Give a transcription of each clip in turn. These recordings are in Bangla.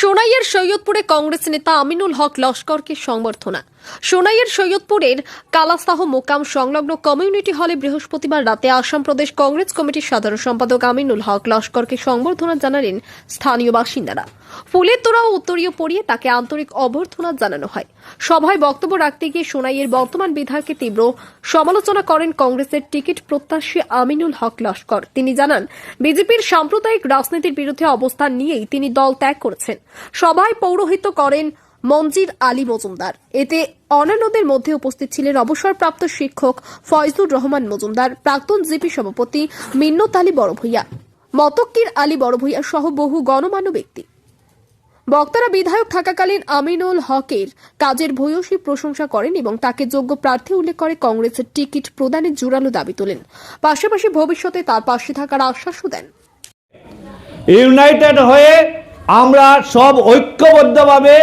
সোনাইয়ের সৈয়দপুরে কংগ্রেস নেতা আমিনুল হক লস্করকে সংবর্ধনা সোনাইয়ের সৈয়দপুরের কালাস্তাহ মোকাম সংলগ্ন কমিউনিটি হলে বৃহস্পতিবার রাতে আসাম প্রদেশ কংগ্রেস কমিটির সাধারণ সম্পাদক আমিনুল হক লস্করকে সংবর্ধনা জানালেন স্থানীয় বাসিন্দারা। ফুলের ও উত্তরীয় পরিয়ে তাকে আন্তরিক অভ্যর্থনা জানানো হয়। সভায় বক্তব্য রাখতে গিয়ে সোনাইয়ের বর্তমান বিধায়ককে তীব্র সমালোচনা করেন কংগ্রেসের টিকিট প্রত্যাশী আমিনুল হক লস্কর। তিনি জানান, বিজেপির সাম্প্রদায়িক রাজনীতির বিরুদ্ধে অবস্থান নিয়েই তিনি দল ত্যাগ করেছেন। সভায় পৌরোহিত্য করেন মঞ্জির আলী মজুমদার। এতে অন্যান্যদের মধ্যে উপস্থিত ছিলেন অবসরপ্রাপ্ত শিক্ষক ফয়জুর রহমান মজুমদার, প্রাক্তন জিপি সভাপতি মিন্নত আলী বড়ভূইয়া, মতক্কির আলী বড়ভূইয়া সহ বহু গণমান্য ব্যক্তি। বক্তারা বিধায়ক থাকাকালীন আমিনুল হকের কাজের ভূয়সী প্রশংসা করেন এবং তাকে যোগ্য প্রার্থী উল্লেখ করে কংগ্রেসের টিকিট প্রদানের জোরালো দাবি তোলেন। পাশাপাশি ভবিষ্যতে তার পাশে থাকার আশ্বাসও দেন। ইউনাইটেড হয়ে আমরা সব ঐক্যবদ্ধভাবে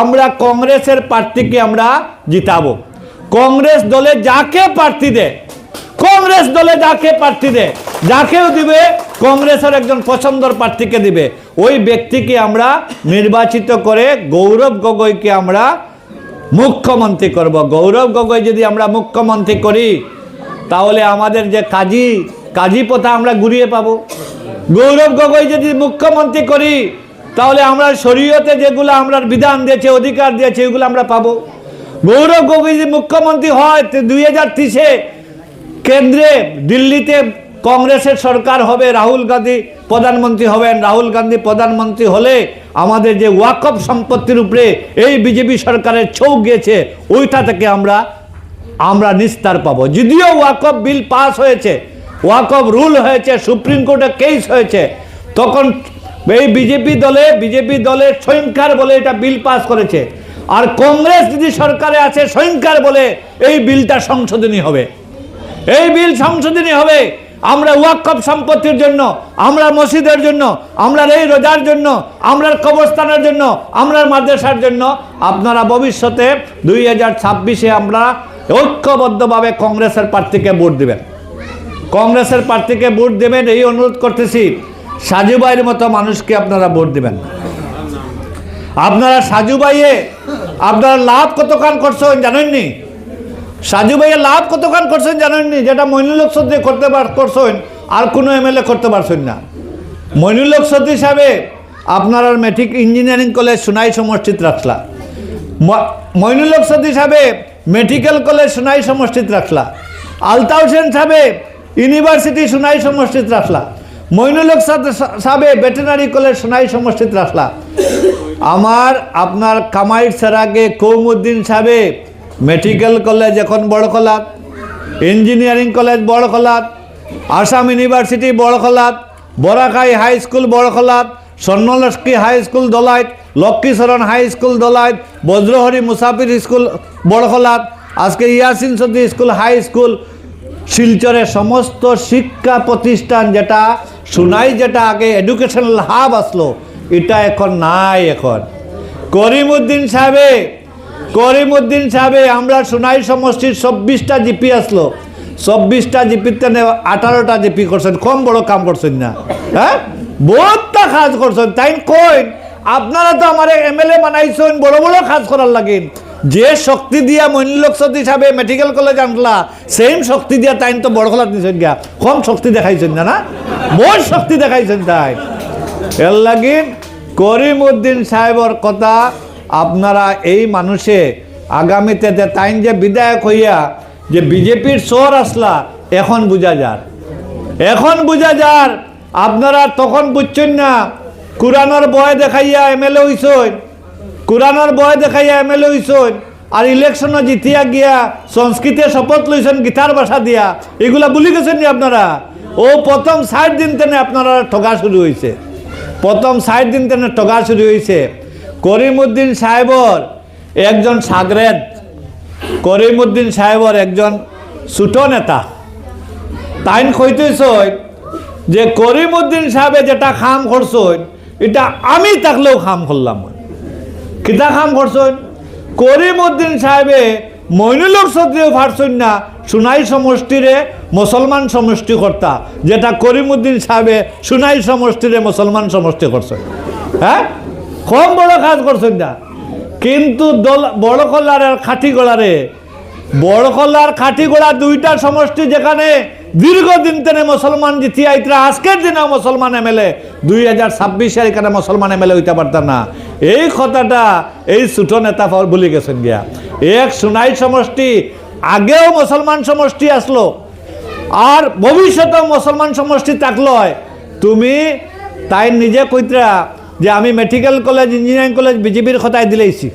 আমরা কংগ্রেসের প্রার্থীকে আমরা জিতাবো। কংগ্রেস দলে যাকে প্রার্থী দেয় কংগ্রেস দলে যাকে প্রার্থী দেয় যাকেও দিবে, কংগ্রেসের একজন পছন্দর প্রার্থীকে দিবে। ওই ব্যক্তিকে আমরা নির্বাচিত করে গৌরব গগৈকে আমরা মুখ্যমন্ত্রী করব। গৌরব গগৈ যদি আমরা মুখ্যমন্ত্রী করি, তাহলে আমাদের যে কাজী কাজী প্রথা আমরা ঘুরিয়ে পাবো। গৌরব গগৈ যদি মুখ্যমন্ত্রী করি তাহলে আমরা শরীয়তে যেগুলো আমরা বিধান দিয়েছে, অধিকার দিয়েছে, এগুলো আমরা পাবো। গৌরব গগৈ মুখ্যমন্ত্রী হয় দুই হাজার তিরিশে কেন্দ্রে দিল্লিতে কংগ্রেসের সরকার হবে, রাহুল গান্ধী প্রধানমন্ত্রী হবেন। রাহুল গান্ধী প্রধানমন্ত্রী হলে আমাদের যে ওয়াকফ সম্পত্তির উপরে এই বিজেপি সরকারের ছৌ গিয়েছে ওইটা থেকে আমরা আমরা নিস্তার পাবো। যদিও ওয়াকফ বিল পাস হয়েছে, ওয়াকফ রুল হয়েছে, সুপ্রিম কোর্টে কেস হয়েছে, তখন এই বিজেপি দলে, বিজেপি দলের সংখ্যার বলে এটা বিল পাস করেছে। আর কংগ্রেস যদি সরকারে আছে সংখ্যার বলে এই বিলটা সংশোধনী হবে। এই বিল সংশোধনী হবে। আমরা ওয়াকফ সম্পত্তির জন্য, আমরা মসজিদের জন্য, আমরা এই রোজার জন্য, আমরা কবরস্থানের জন্য, আমরা মাদ্রাসার জন্য, আপনারা ভবিষ্যতে দুই হাজার ছাব্বিশে আমরা ঐক্যবদ্ধভাবে কংগ্রেসের প্রার্থীকে ভোট দেবেন। কংগ্রেসের প্রার্থীকে ভোট দেবেন, এই অনুরোধ করতেছি। সাজুবাইয়ের মতো মানুষকে আপনারা ভোট দেবেন না। আপনারা সাজুবাইয়ে আপনারা লাভ কতক্ষণ করছেন জানেননি? সাজু ভাইয়ের লাভ কতক্ষণ করছেন জানেননি? যেটা মইনুল সত্যি করতে পার করছেন, আর কোনো এমএলএ করতে পারছেন না। মইনুল সত্যি হিসাবে আপনার মেট্রিক ইঞ্জিনিয়ারিং কলেজ সোনাই সমষ্টিত রাখলা। ম- মইনুল সত্যি হিসাবে মেডিকেল কলেজ সোনাই সমষ্টিত রাখলা। আলতা হোসেন সাহেবে ইউনিভার্সিটি সোনাই সমষ্টিত রাখলা। মইনুল সাহেবে ভেটেনারি কলেজ সোনাই সমষ্টিত রাখলা আমার, আপনার কামাইর সেরাগে কৌমুদ্দিন সাহেবে মেডিকেল কলেজ এখন বড় খোলাত ইঞ্জিনিয়ারিং কলেজ বড় খোলাত আসাম ইউনিভার্সিটি বড় খোলাত বরাকাই হাই স্কুল বড় খোলাত স্বর্ণলক্ষ্মী হাই স্কুল দোলাইত, লক্ষ্মীচরণ হাই স্কুল দোলাইত, বজ্রহরি মুসাফির স্কুল বড় খোলাত আজকে Yasin Sadi school high school শিলচরে সমস্ত শিক্ষা প্রতিষ্ঠান যেটা, সুনাই যেটা আগে এডুকেশনাল হাব আসলো, এটা এখন নাই এখন। করিমউদ্দিন সাহেবে করিমউদ্দিন সাহেবে, আমরা সোনাই সমষ্টির চব্বিশটা জিপি আসলো। চব্বিশটা জিপিতে আঠারোটা জিপি করছেন, কম বড় কাম করছেন না। হ্যাঁ? বহুতটা কাজ করছেন, তাই কই? আপনারা তো আমার এমএলএ বানাইছেন, বড় বড় কাজ করার লাগেন যে শক্তি দিয়া মৈনলোক সতী হিসাবে মেডিকেল কলেজ আনলা সেম শক্তি দিয়া তাই তো বড় খোলা গিয়া। কম শক্তি দেখাইছেন না না? বহুত শক্তি দেখাইছেন তাই। এর লাগিন করিমউদ্দিন সাহেবর কথা আপনারা এই মানুষে আগামীতে যে তাইন যে বিধায়ক হইয়া যে বিজেপির চোর আসলা, এখন বুঝা যার। এখন বুঝা যার, আপনারা তখন বুঝছেন না, কোরআনের বয় দেখাইয়া এমএলএ হইছেন কোরআনের বয় দেখাইয়া এমএলএ হইছেন, আর ইলেকশনও জিতিয়া গিয়া সংস্কৃতে শপথ লইছেন গীতার ভাষা দিয়া। এগুলা ভুলি গেছেন নি আপনারা? ও প্রথম ষাট দিন তেনে আপনারা ঠগা শুরু হয়েছে প্রথম ষাট দিন তেনে ঠগা শুরু হয়েছে করিমউদ্দিন সাহেবর একজন সাগরেদ। করিমউদ্দিন সাহেবর একজন ছোট নেতা। তাইন কইতেছই যে করিমউদ্দিন সাহেবে যেটা খাম করছই এটা আমি থাকলেও খাম করলাম। কিতা খাম করছই করিমউদ্দিন সাহেবে মইনুলক সত্রেও পারছই না, সুনাই সমষ্টিরে মুসলমান সমষ্টি কর্তা। যেটা করিমউদ্দিন সাহেবে সুনাই সমষ্টিরে মুসলমান সমষ্টি করছে হ্যাঁ? কম বড় কাজ করছেন না। কিন্তু দল, বড় কল্যাণ আর খাটি গোড়ারে বড় কল্যাণ খাটি গোড়া দুইটা সমষ্টি যেখানে দীর্ঘদিন তেনে মুসলমান জিতিয়া ইতরা আজকের দিনে মুসলমান এমএলএ, দুই হাজার ছাব্বিশে এখানে মুসলমান এমএলএ হইতে পারতাম না? এই কথাটা এই ছোট নেতা বলে গেছেন গিয়া। এক সোনাই সমষ্টি, আগেও মুসলমান সমষ্টি আসলো, আর ভবিষ্যতেও মুসলমান সমষ্টি থাকল তুমি তাই নিজে কইতরা যে আমি মেডিকেল কলেজ, ইঞ্জিনিয়ারিং কলেজ, বিজেপির কথায় দিলেইছি।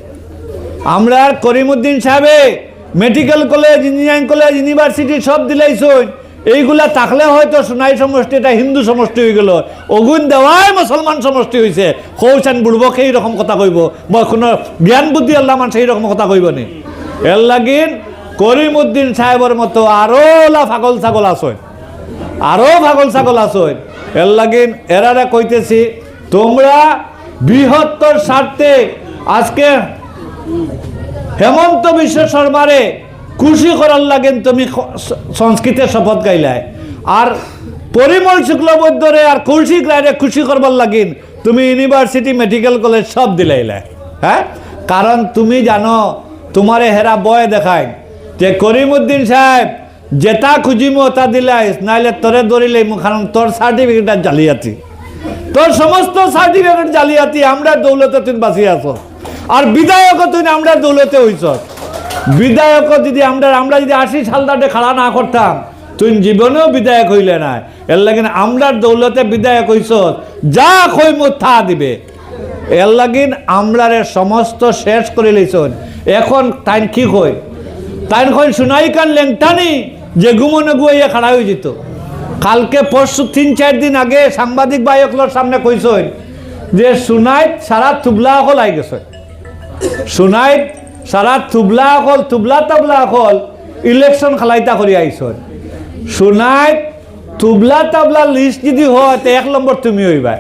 আমরা করিমউদ্দিন সাহেবে medical college, engineering college, university সব দিলেইছই। এইগুলা থাকলে হয়তো সোনাই সমষ্টি, এটা হিন্দু সমষ্টি হয়ে গেল। অগুন দেওয়াই মুসলমান সমষ্টি হয়েছে কৌচান বুড়বক সেই রকম কথা কইব। মই কোনো জ্ঞান বুদ্ধি আল্লাহ মান সেই রকম কথা কইব নি। এর লাগিন করিমউদ্দিন সাহেবের মতো আরও ওলা ফাগল ছাগল আছে আরও পাগল ছাগল আছে এর লাগিন এরারে কইতেছি, তোমরা বৃহত্তর স্বার্থে আজকে হেমন্ত বিশ্ব শর্মারে খুশি করার লাগেন তুমি খ- স- সংস্কৃতের শপথ গাইলাই। আর পরিমল শুক্লবৈদ্যরে আর কৌশিক রায়রে খুশি করবার লাগিন তুমি ইউনিভার্সিটি মেডিকেল কলেজ সব দিলাইলাই হ্যাঁ? কারণ তুমি জানো, তোমারে হেরা বয় দেখায় যে করিমউদ্দিন সাহেব, যেটা খুঁজিমো তা দিলাইস নাইলে তোরে ধরিলে কারণ তোর সার্টিফিকেটটা জালিয়াতি। তোর সমস্ত সার্টিফিকেট জালিয়াতি, আমরা দৌলতে তুই বাঁচিয়ে আছো। আর বিধায়ক তুই, আমরা দৌলতে হইছ বিধায়ক যদি আমরা আমরা যদি আশি সাল দাটে খাড়া না করতাম, তুই জীবনেও বিধায়ক হইলে না। এর লাগিন আমরার দৌলতে বিধায়ক হইছ, যা কই মো থা দিবে। এর লাগিন আমরারে সমস্ত শেষ করে লইছন। এখন তাই কি কই? তাই কই শুনাই কান লেংটানি, যে গুমনে গুয়াইয়া খাড়া হয়ে যেত। কালকে পরশু তিন চার দিন আগে সাংবাদিক বায়কলোর সামনে কইসই যে সুনাইত সারা তুবলা অকল আই গেছে। সুনাইত সারা তুবলা অকল তুবলা তাবলা অকল ইলেকশন খালাইতা করি আইস সুনাইত তুবলা তাবলা লিস্ট যদি হয় তে এক নম্বর তুমি হইবা।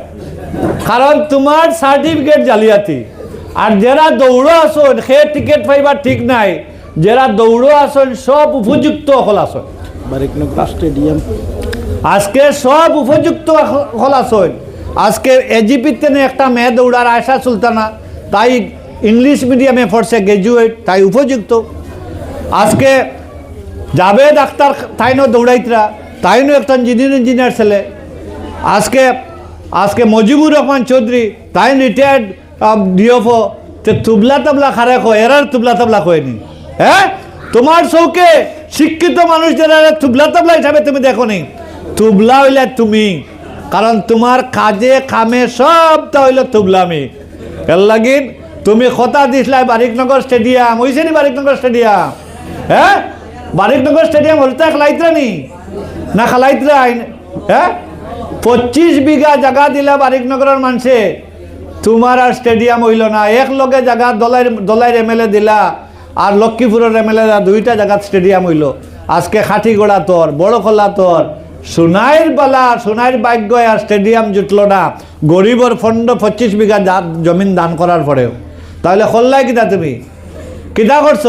কারণ তোমার সার্টিফিকেট জালিয়াতি। আর যারা দৌড়ো আসন সে টিকিট পাইবার ঠিক নাই। যারা দৌড়ো আসন সব উপযুক্ত অকল আসন স্টেডিয়াম আজকে সব উপযুক্ত হল আসন আজকে এজিপিতে একটা মেয়ে দৌড়ার আয়সা সুলতানা তাই ইংলিশ মিডিয়ামে পড়ছে গ্রাজুয়েট তাই উপযুক্ত। আজকে যাবে ডাক্তার তাইনও দৌড়াইতরা তাইনও একটা ইঞ্জিনিয়ার ইঞ্জিনিয়ার ছেলে। আজকে আজকে মজিবুর রহমান চৌধুরী, তাই রিটায়ার্ড ডিওফো তে তুবলা তাবলা খারে কো এরার তুবলা তাবলা কয়নি। হ্যাঁ তোমার চৌকে শিক্ষিত মানুষ যারা তুবলা তাবলা হিসাবে তুমি দেখো নি তুবলা হইলে তুমি, কারণ তোমার কাজে, কামে সবটা হইল তুবলামি। এর লাগিন তুমি কথা দিছিলাই বারিকনগর স্টেডিয়াম হইছে নি বারিকনগর স্টেডিয়াম হ্যাঁ বারিকনগর স্টেডিয়াম হলতে খেলাইতরা নি? না খেলাইতরা হ্যাঁ পঁচিশ বিঘা জায়গা দিলা বারিকনগরের মানুষে তোমার আর স্টেডিয়াম হইল না এক লগে জায়গা দলাই দলাইর এমএলএ দিলা আর লক্ষ্মীপুরের এমএলএ দুইটা জায়গাত স্টেডিয়াম হইল। আজকে খাটিগোড়া তোর বড় খোলা তোর সোনাইর বালা সোনাইর ভাগ্য আর স্টেডিয়াম জুটলো না। গরিবর ফন্ড পঁচিশ বিঘা জমিন দান করার পরেও তাহলে হল্লায় কিতা তুমি? কিতা করছ?